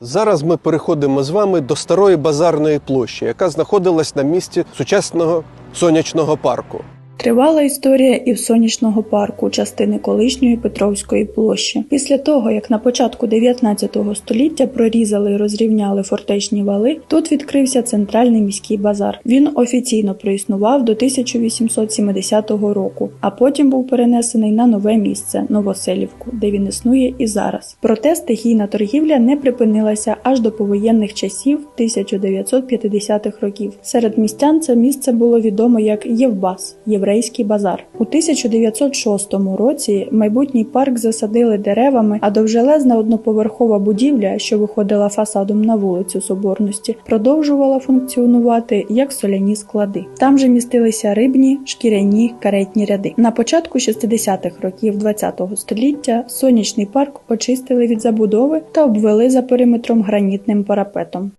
Зараз ми переходимо з вами до старої базарної площі, яка знаходилась на місці сучасного сонячного парку. Тривала історія і в сонячного парку, частини колишньої Петровської площі. Після того, як на початку 19 століття прорізали і розрівняли фортечні вали, тут відкрився центральний міський базар. Він офіційно проіснував до 1870 року, а потім був перенесений на нове місце Новоселівку, де він існує і зараз. Проте стихійна торгівля не припинилася аж до повоєнних часів 1950-х років. Серед містян це місце було відомо як Євбас єврейський базар. У 1906 році майбутній парк засадили деревами, а довжелезна одноповерхова будівля, що виходила фасадом на вулицю Соборності, продовжувала функціонувати як соляні склади. Там же містилися рибні, шкіряні, каретні ряди. На початку 60-х років ХХ століття сонячний парк очистили від забудови та обвели за периметром гранітним парапетом.